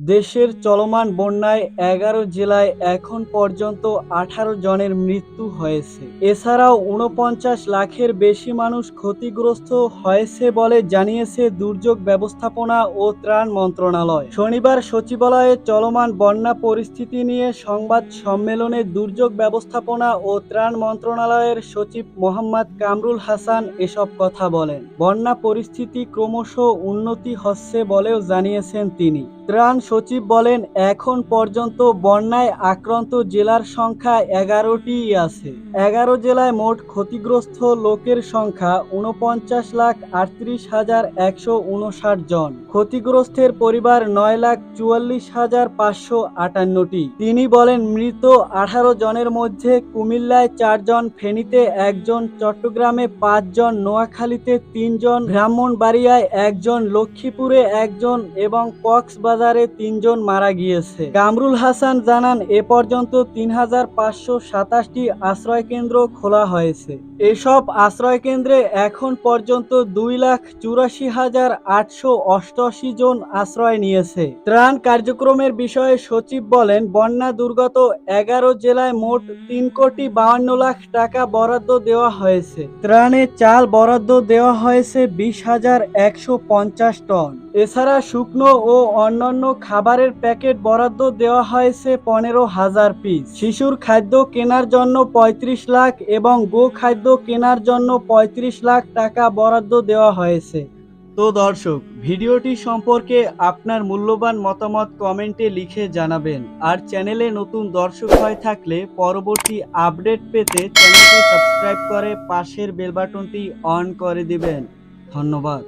দেশের চলমান বন্যায় এগারো জেলায় এখন পর্যন্ত আঠারো জনের মৃত্যু হয়েছে। এছাড়াও উনপঞ্চাশ লাখের বেশি মানুষ ক্ষতিগ্রস্ত হয়েছে বলে জানিয়েছে দুর্যোগ ব্যবস্থাপনা ও ত্রাণ মন্ত্রণালয়। শনিবার সচিবালয়ে চলমান বন্যা পরিস্থিতি নিয়ে সংবাদ সম্মেলনে দুর্যোগ ব্যবস্থাপনা ও ত্রাণ মন্ত্রণালয়ের সচিব মোহাম্মদ কামরুল হাসান এসব কথা বলেন। বন্যা পরিস্থিতি ক্রমশ উন্নতি হচ্ছে বলেও জানিয়েছেন তিনি। ত্রাণ সচিব বলেন, এখন পর্যন্ত বন্যায় আক্রান্ত জেলার সংখ্যা এগারোটি আছে। এগারো জেলায় মোট ক্ষতিগ্রস্ত লোকের সংখ্যা উনপঞ্চাশ লাখ আটত্রিশ হাজার একশো উনষাট জন। ক্ষতিগ্রস্তের পরিবার নয় লাখ চুয়াল্লিশ হাজার পাঁচশো আটান্নটি। তিনি বলেন, মৃত আঠারো জনের মধ্যে কুমিল্লায় চারজন, ফেনীতে একজন, চট্টগ্রামে পাঁচজন, নোয়াখালীতে তিনজন, ব্রাহ্মণবাড়িয়ায় একজন, লক্ষ্মীপুরে একজন এবং কক্সবাজারে তিনজন মারা গিয়েছে। কামরুল হাসান জানান, এ পর্যন্ত তিন হাজার পাঁচশো সাতাশটি আশ্রয়কেন্দ্র খোলা হয়েছে। এসব আশ্রয়কেন্দ্রে এখন পর্যন্ত দুই লাখ চুরাশি হাজার আটশো অষ্টআশি জন আশ্রয় নিয়েছে। ত্রাণ কার্যক্রমের বিষয়ে সচিব বলেন, বন্যা দুর্গত এগারো জেলায় মোট তিন কোটি বাউন্ন লাখ টাকা বরাদ্দ দেওয়া হয়েছে। ত্রাণে চাল বরাদ্দ দেওয়া হয়েছে বিশ হাজার একশো পঞ্চাশ টন। এছাড়া শুকনো ও অন্যান্য খাবারের প্যাকেট বরাদ্দ দেওয়া হয়েছে পনেরো হাজার পিস। শিশুর খাদ্য কেনার জন্য পঁয়ত্রিশ লাখ এবং গো খাদ্য কেনার জন্য পঁয়ত্রিশ লাখ টাকা বরাদ্দ দেওয়া হয়েছে। তো দর্শক, ভিডিওটি সম্পর্কে আপনার মূল্যবান মতামত কমেন্টে লিখে জানাবেন। আর চ্যানেলে নতুন দর্শক হয়ে থাকলে পরবর্তী আপডেট পেতে চ্যানেলটি সাবস্ক্রাইব করে পাশের বেল বাটনটি অন করে দিবেন। ধন্যবাদ।